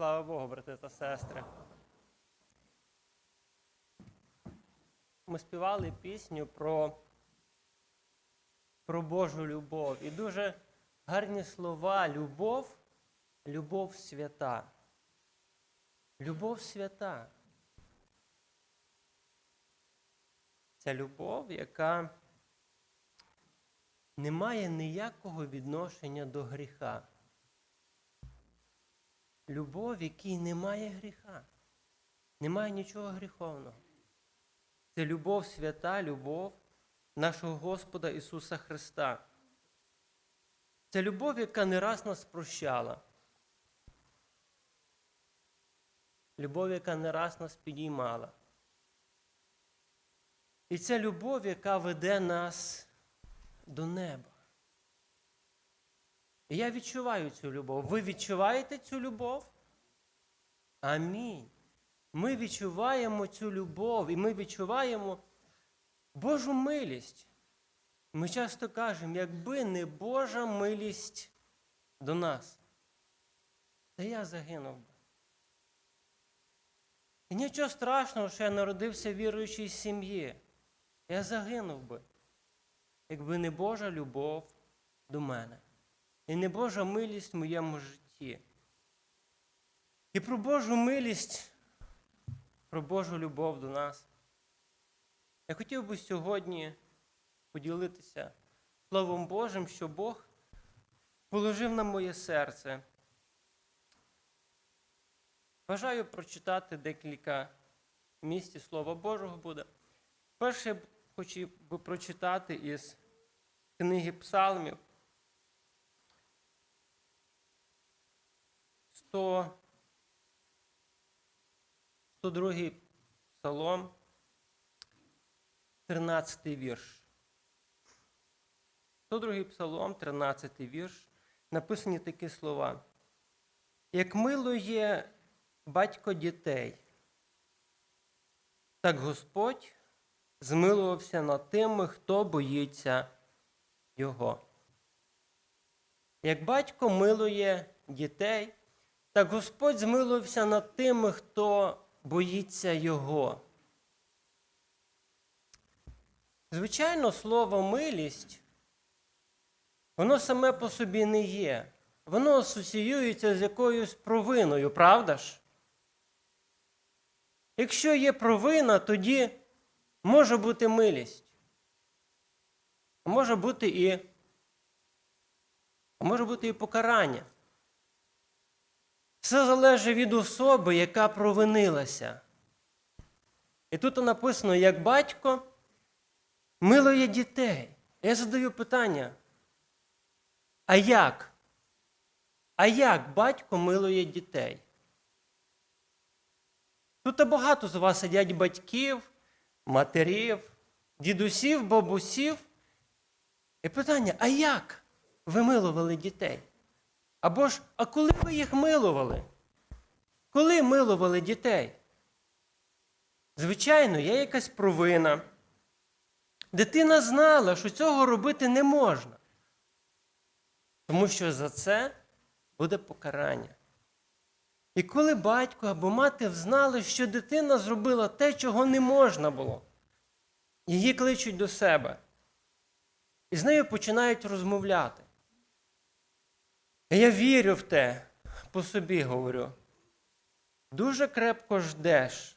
Слава Богу, брати та сестри. Ми співали пісню про, про Божу любов. І дуже гарні слова. Любов, любов свята. Любов свята. Це любов, яка не має ніякого відношення до гріха. Любов, в якій немає гріха, немає нічого гріховного. Це любов свята, любов нашого Господа Ісуса Христа. Це любов, яка не раз нас прощала. Любов, яка не раз нас підіймала. І це любов, яка веде нас до неба. І я відчуваю цю любов. Ви відчуваєте цю любов? Амінь. Ми відчуваємо цю любов і ми відчуваємо Божу милість. Ми часто кажемо, якби не Божа милість до нас, то я загинув би. І нічого страшного, що я народився в віруючій сім'ї. Я загинув би, якби не Божа любов до мене і не Божа милість в моєму житті. І про Божу милість, про Божу любов до нас. Я хотів би сьогодні поділитися Словом Божим, що Бог положив на моє серце. Бажаю прочитати декілька місць Слова Божого буде. Перше б би прочитати із книги Псалмів. 100, 102 псалом, 13 вірш. 102 псалом, 13 вірш. Написані такі слова. Як милує батько дітей, так Господь змилувався над тими, хто боїться Його. Як батько милує дітей, так Господь змилувався над тими, хто боїться Його. Звичайно, слово милість, воно саме по собі не є. Воно асоціюється з якоюсь провиною, правда ж? Якщо є провина, тоді може бути милість. Може бути і, може бути і покарання. Все залежить від особи, яка провинилася. І тут написано, як батько милує дітей. Я задаю питання. А як? А як батько милує дітей? Тут багато з вас сидять батьків, матерів, дідусів, бабусів. І питання: а як ви милували дітей? Або ж, а коли ви їх милували? Коли милували дітей? Звичайно, є якась провина. Дитина знала, що цього робити не можна. Тому що за це буде покарання. І коли батько або мати взнали, що дитина зробила те, чого не можна було, її кличуть до себе. І з нею починають розмовляти. Я вірю в те, по собі говорю. Дуже крепко ждеш,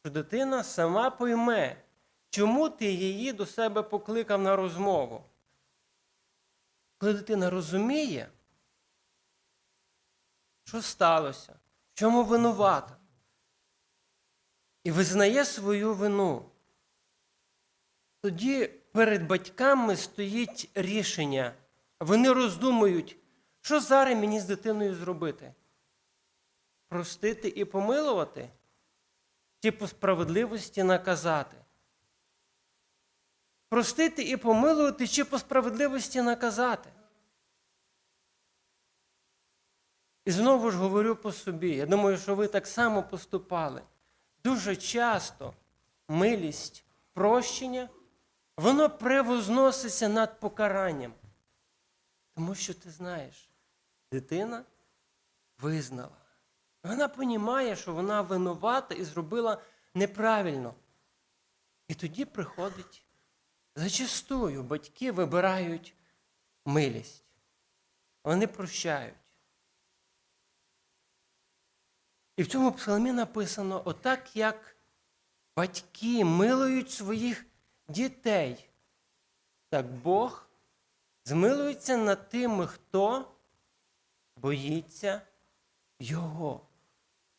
що дитина сама пойме, чому ти її до себе покликав на розмову. Коли дитина розуміє, що сталося, в чому винувата, і визнає свою вину, тоді перед батьками стоїть рішення. Вони роздумують, що зараз мені з дитиною зробити? Простити і помилувати, чи по справедливості наказати? Простити і помилувати, чи по справедливості наказати? І знову ж говорю по собі. Я думаю, що ви так само поступали. Дуже часто милість, прощення, воно превозноситься над покаранням. Тому що ти знаєш, дитина визнала, Вона розуміє, що вона винувата і зробила неправильно. І тоді приходить зачастую батьки вибирають милість. Вони прощають. І в цьому псалмі написано: отак, як батьки милують своїх дітей, так Бог змилується над тими, хто боїться Його,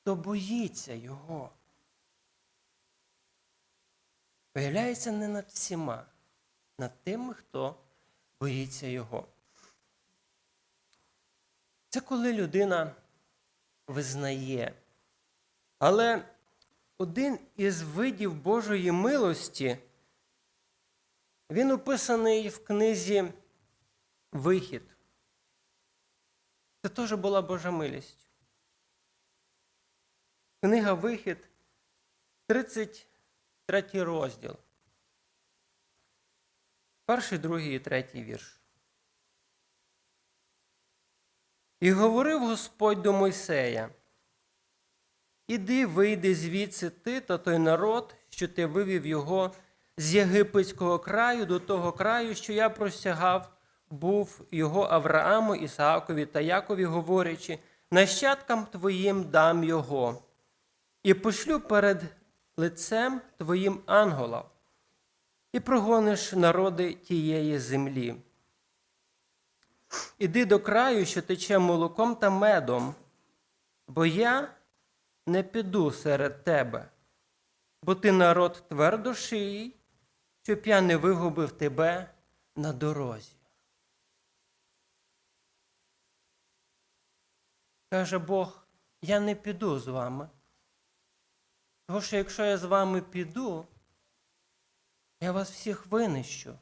хто боїться Його. Виявляється не над всіма, над тими, хто боїться Його. Це коли людина визнає. Але один із видів Божої милості, він описаний в книзі Вихід. Це теж була Божа милість. Книга Вихід, 33 розділ. Перший, другий і третій вірш. І говорив Господь до Мойсея: Іди, вийди звідси ти та той народ, що ти вивів його з єгипетського краю до того краю, що я простягав, був його Аврааму, Ісаакові та Якові, говорячи, нащадкам твоїм дам його, і пошлю перед лицем твоїм ангела, і прогониш народи тієї землі. Іди до краю, що тече молоком та медом, бо я не піду серед тебе, бо ти народ твердошиїй, щоб я не вигубив тебе на дорозі. Каже Бог, я не піду з вами. Тому що якщо я з вами піду, я вас всіх винищу,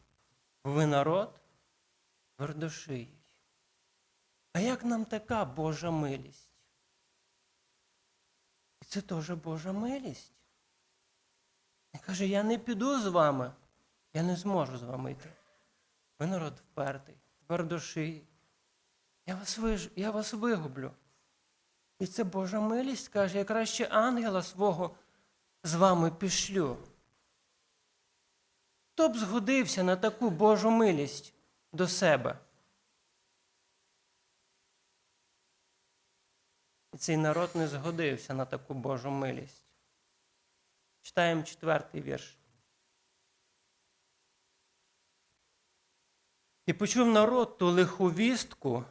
ви народ твердошиїй. А як нам така Божа милість? І це теж Божа милість. Він каже, я не піду з вами, я не зможу з вами йти. Ви народ впертий, твердошиїй. Я вас, виж... я вас вигублю. І це Божа милість каже, я краще ангела свого з вами пішлю. Хто б згодився на таку Божу милість до себе? І цей народ не згодився на таку Божу милість. Читаємо четвертий вірш. І почув народ ту лиху вістку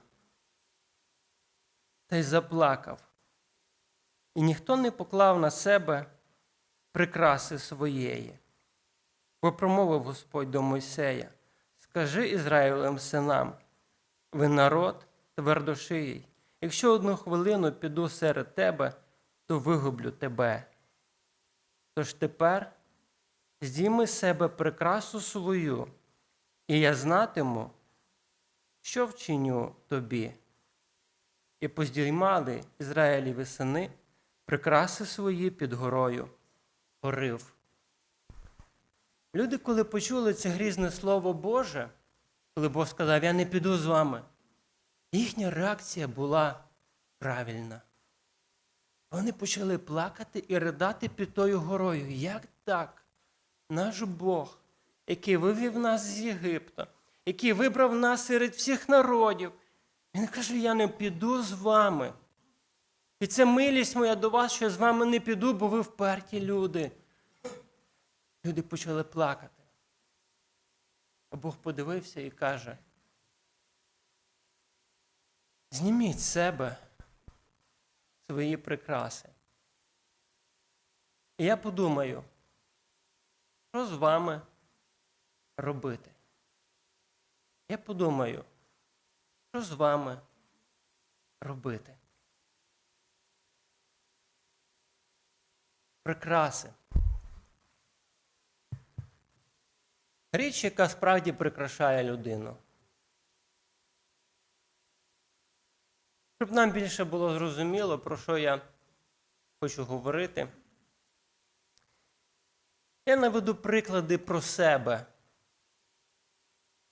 та й заплакав. І ніхто не поклав на себе прикраси своєї. Бо промовив Господь до Мойсея: Скажи Ізраїлем синам, ви народ твердошиїй. Якщо одну хвилину піду серед тебе, то вигублю тебе. Тож тепер здійми з себе прикрасу свою, і я знатиму, що вчиню тобі. І поздіймали Ізраїліві сини прикраси свої під горою, горив. Люди, коли почули це грізне Слово Боже, коли Бог сказав, я не піду з вами, їхня реакція була правильна. Вони почали плакати і ридати під тою горою. Як так? Наш Бог, який вивів нас з Єгипта, який вибрав нас серед всіх народів. Він каже, я не піду з вами. І це милість моя до вас, що я з вами не піду, бо ви вперті люди. Люди почали плакати. А Бог подивився і каже: зніміть з себе свої прикраси. І я подумаю, що з вами робити? Я подумаю, що з вами робити? Прикраси. Річ, яка справді прикрашає людину. Щоб нам більше було зрозуміло, про що я хочу говорити, я наведу приклади про себе,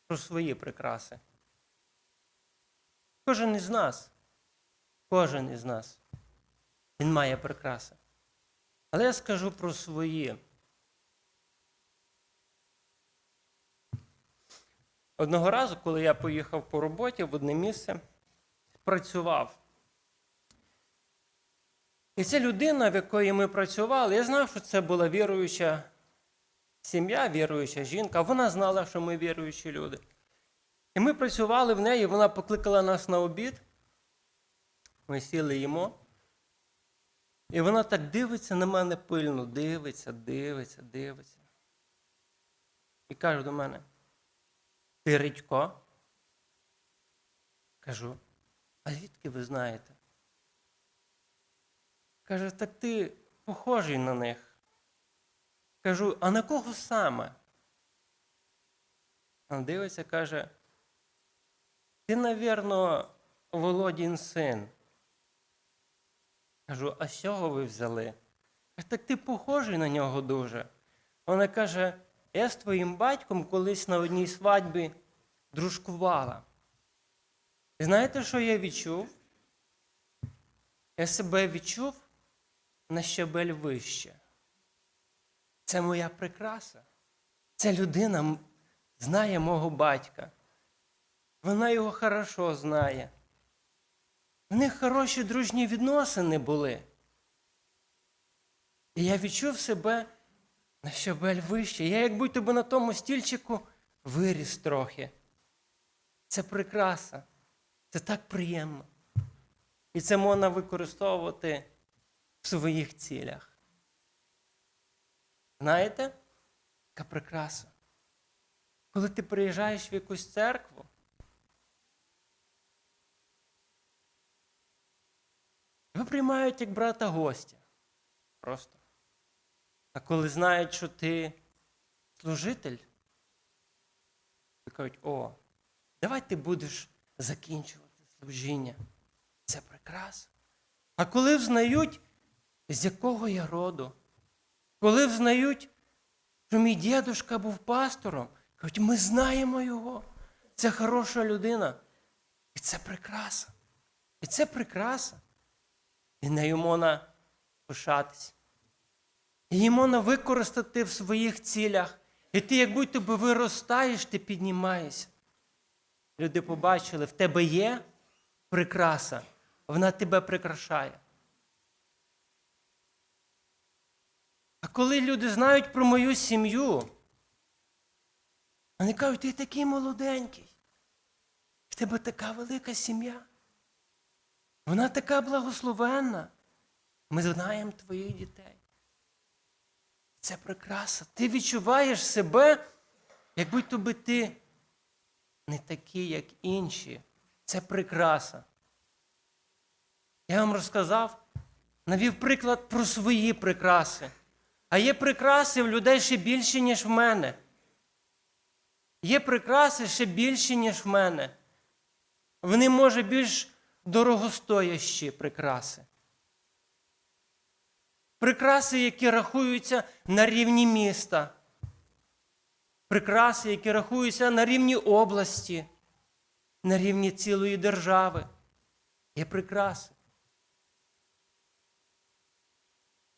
про свої прикраси. Кожен із нас, кожен із нас Він має прикраси. Але я скажу про свої. Одного разу, коли я поїхав по роботі в одне місце, працював. І ця людина, в якої ми працювали, я знав, що це була віруюча сім'я, віруюча жінка. Вона знала, що ми віруючі люди. І ми працювали в неї, вона покликала нас на обід. Ми сіли їмо. І вона так дивиться на мене пильно, дивиться, дивиться, дивиться. І каже до мене: Ти Редько? Кажу, а звідки ви знаєте? Каже, так ти похожий на них. Кажу, а на кого саме? Вона дивиться, каже, ти, навірно, Володін син. Кажу, а з чого ви взяли? Так ти похожий на нього дуже. Вона каже, я з твоїм батьком колись на одній свадьбі дружкувала. І знаєте, що я відчув? Я себе відчув на щабель вище. Це моя прикраса. Ця людина знає мого батька. Вона його хорошо знає. В них хороші дружні відносини були. І я відчув себе на щабель вище. Я як будь-то на тому стільчику виріс трохи. Це прикраса. Це так приємно. І це можна використовувати в своїх цілях. Знаєте, яка прикраса? Коли ти приїжджаєш в якусь церкву, його приймають як брата гостя. Просто. А коли знають, що ти служитель, кажуть, о, давай ти будеш закінчувати служіння. Це прекрасно. А коли взнають, з якого я роду, коли взнають, що мій дідушка був пастором, кажуть, ми знаємо його. Це хороша людина. І це прикраса. І це прикраса. І нею можна пишатись. Її можна використати в своїх цілях. І ти, як будь тобі виростаєш, ти піднімаєшся. Люди побачили, в тебе є прикраса, вона тебе прикрашає. А коли люди знають про мою сім'ю, вони кажуть, ти такий молоденький, в тебе така велика сім'я. Вона така благословенна. Ми знаємо твоїх дітей. Це прекрасно. Ти відчуваєш себе, як будь-то би ти не такий, як інші. Це прикраса. Я вам розказав, навів приклад про свої прикраси. А є прикраси в людей ще більше, ніж в мене. Є прикраси ще більші, ніж в мене. Вони, може, більш дорогостоящі прикраси. Прикраси, які рахуються на рівні міста. Прикраси, які рахуються на рівні області, на рівні цілої держави. Є прикраси.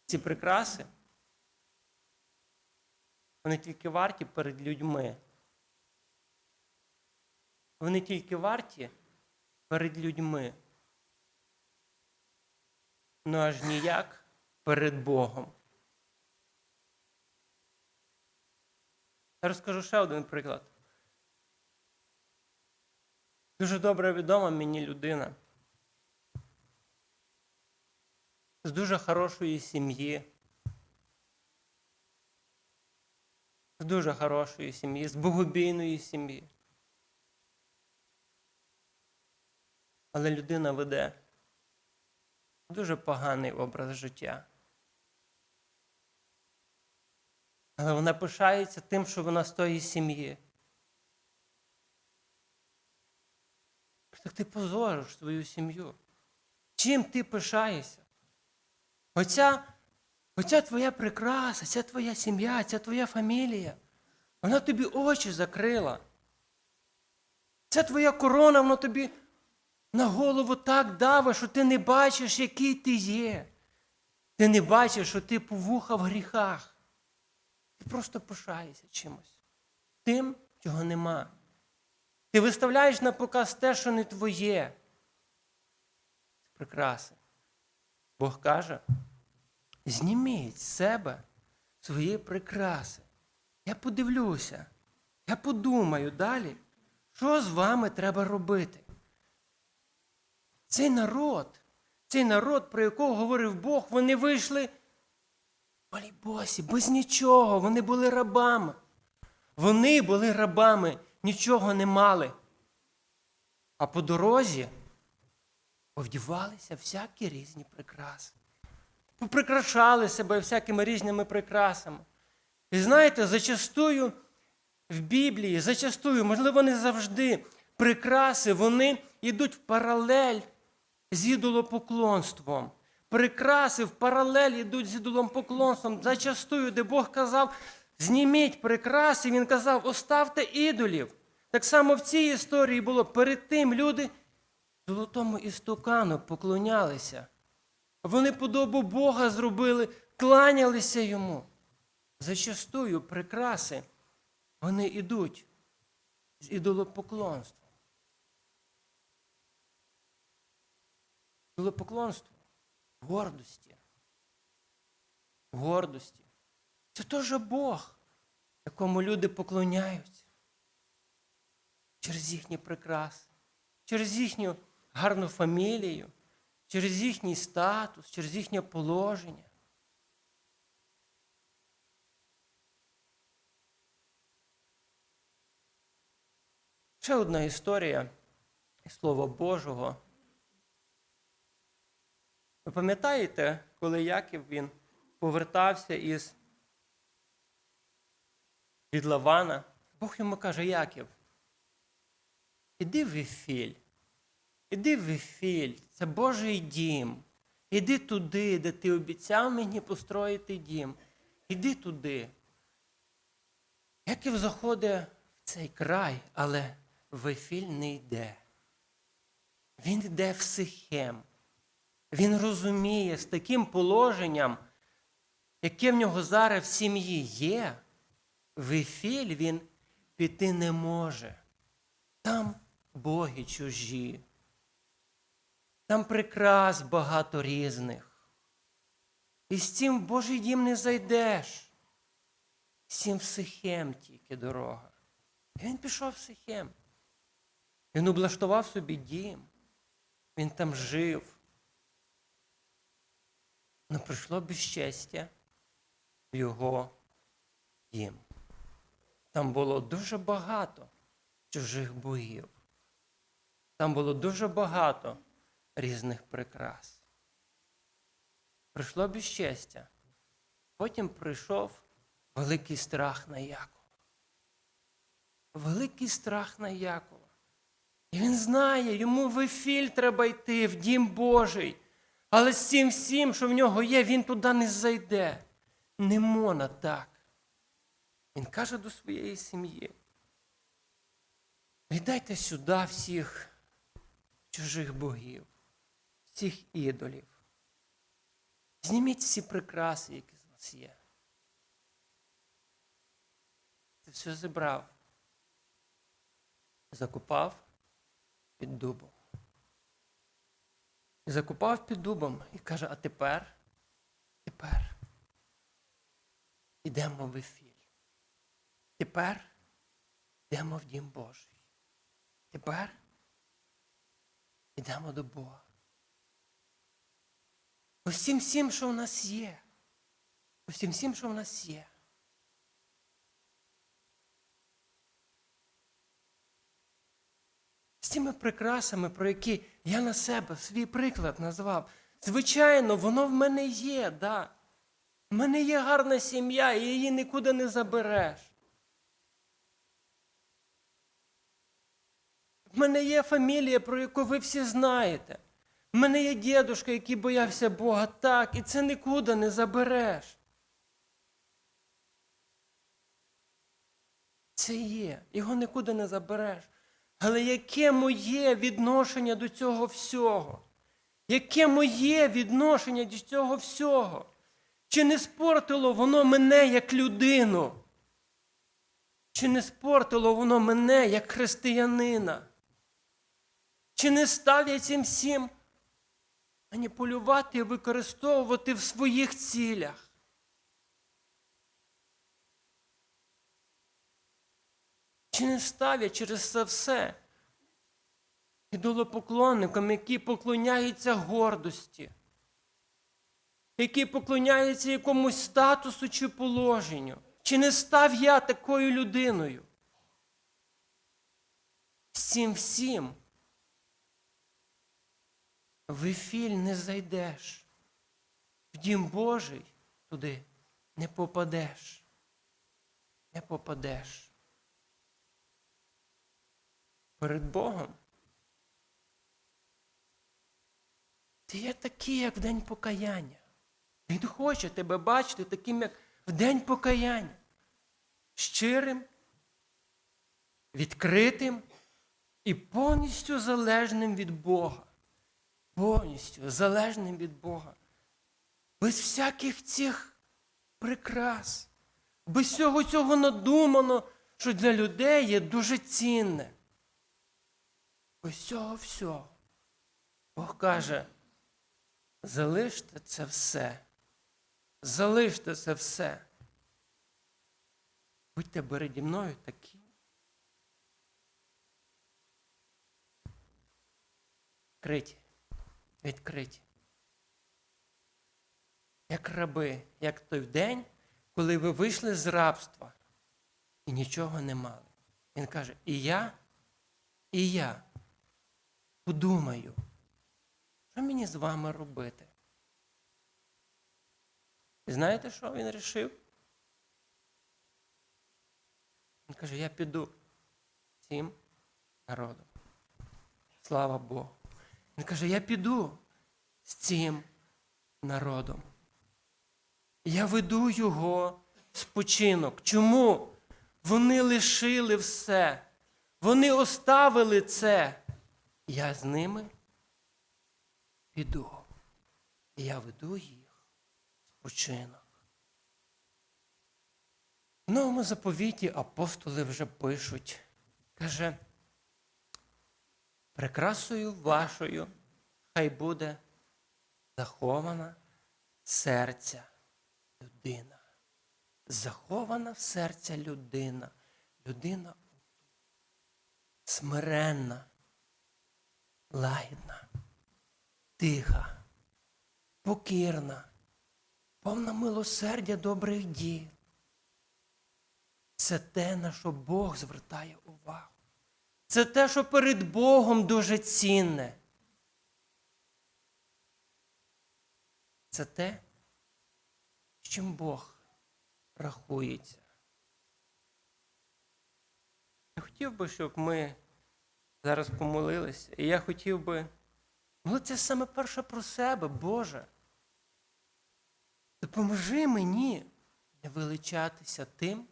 Ці прикраси, вони тільки варті перед людьми. Вони тільки варті перед людьми. Ну аж ніяк перед Богом. Розкажу ще один приклад. Дуже добре відома мені людина. З дуже хорошої сім'ї. З дуже хорошої сім'ї, з богобійної сім'ї. Але людина веде дуже поганий образ життя. Але вона пишається тим, що вона з тої сім'ї. Так ти позориш свою сім'ю. Чим ти пишаєшся? Оця, оця твоя прикраса, ця твоя сім'я, ця твоя фамілія, вона тобі очі закрила. Ця твоя корона, вона тобі на голову так давить, що ти не бачиш, який ти є. Ти не бачиш, що ти повуха в гріхах. Ти просто пишаєшся чимось. Тим, чого нема. Ти виставляєш на показ те, що не твоє. Це. Бог каже: зніміть з себе свої прикраси. Я подивлюся, я подумаю далі, що з вами треба робити. Цей народ, цей народ, про якого говорив Бог, вони вийшли босі, без нічого, вони були рабами. Вони були рабами, нічого не мали. А по дорозі повдівалися всякі різні прикраси. Поприкрашали себе всякими різними прикрасами. І знаєте, зачастую в Біблії, зачастую, можливо, не завжди, прикраси вони йдуть в паралель з ідолопоклонством. Прикраси в паралель йдуть з ідолопоклонством. Зачастую, де Бог казав, зніміть прикраси, Він казав, оставте ідолів. Так само в цій історії було перед тим люди золотому істукану поклонялися. Вони подобу Бога зробили, кланялися йому. Зачастую прикраси, вони йдуть з ідолопоклонством. Ідолопоклонство в гордості. Гордості. Це теж Бог, якому люди поклоняються через їхні прикраси, через їхню гарну фамілію, через їхній статус, через їхнє положення. Ще одна історія Слова Божого. Ви пам'ятаєте, коли Яків він повертався із від Лавана, Бог йому каже, Яків, іди в Віфіль, іди в Віфіль, це Божий дім. Іди туди, де ти обіцяв мені построїти дім. Іди туди. Яків заходить в цей край, але Вифіль не йде. Він йде в Сихем. Він розуміє з таким положенням, яке в нього зараз в сім'ї є, в Ефіль він піти не може. Там боги чужі, там прикрас багато різних. І з цим в Божий дім не зайдеш. З цим в Сихем тільки дорога. І він пішов в Сихем. Він облаштував собі дім. Він там жив. Но прийшло безчестя в його дім. Там було дуже багато чужих богів. Там було дуже багато різних прикрас. Прийшло безчестя. Потім прийшов великий страх на Якова. Великий страх на Якова. І він знає, йому в Ефіль треба йти, в дім Божий. Але з цим всім, що в нього є, він туди не зайде. Не можна так. Він каже до своєї сім'ї. Віддайте сюди всіх чужих богів, всіх ідолів. Зніміть всі прикраси, які з вас є. Це все зібрав. Закопав під дубом. І закопав під дубом і каже, а тепер, тепер йдемо в ефіль. Тепер йдемо в дім Божий. Тепер йдемо до Бога. Усім всім, що в нас є. Усім всім, що в нас є. З цими прикрасами, про які я на себе свій приклад назвав. Звичайно, воно в мене є, да. В мене є гарна сім'я, і її нікуди не забереш. В мене є фамілія, про яку ви всі знаєте. В мене є дідушка, який боявся Бога, так, і це нікуди не забереш. Це є, його нікуди не забереш. Але яке моє відношення до цього всього? Яке моє відношення до цього всього? Чи не спортило воно мене як людину? Чи не спортило воно мене як християнина? Чи не став я цим всім маніпулювати і використовувати в своїх цілях? Чи не став я через це все ідолопоклонником, які поклоняються гордості, які поклоняються якомусь статусу чи положенню? Чи не став я такою людиною? Цим всім в ефіль не зайдеш. В дім Божий туди не попадеш. Не попадеш. Перед Богом. Ти є такий, як в день покаяння. Він хоче тебе бачити таким, як в день покаяння. Щирим, відкритим і повністю залежним від Бога. Повністю залежним від Бога. Без всяких цих прикрас, без всього цього надумано, що для людей є дуже цінне. Без цього всього. Бог каже, залиште це все. Залиште це все. Будьте переді мною такі. Відкриті. Відкриті. Як раби, як той день, коли ви вийшли з рабства і нічого не мали. Він каже, і я, і я подумаю, що мені з вами робити? І знаєте, що він рішив? Він каже, я піду цим народом. Слава Богу. Він каже, я піду з цим народом. Я веду його спочинок. Чому? Вони лишили все. Вони оставили це. Я з ними піду. І я веду їх в спочинок. В новому заповіті апостоли вже пишуть. Каже, прикрасою вашою хай буде захована серця людина. Захована в серця людина. Людина смиренна, лагідна, тиха, покірна, повна милосердя добрих діл. Це те, на що Бог звертає увагу. Це те, що перед Богом дуже цінне. Це те, з чим Бог рахується. Я хотів би, щоб ми зараз помолилися, і я хотів би молитися саме перше про себе, Боже. Допоможи мені не величатися тим,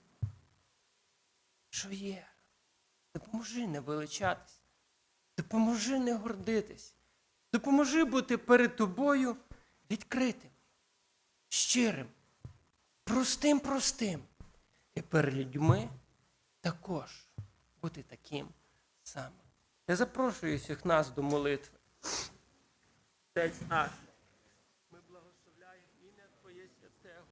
що є. Допоможи не величатися. Допоможи не гордитись. Допоможи бути перед тобою відкритим, щирим, простим, простим. І перед людьми також бути таким самим. Я запрошую всіх нас до молитви. Отець наш.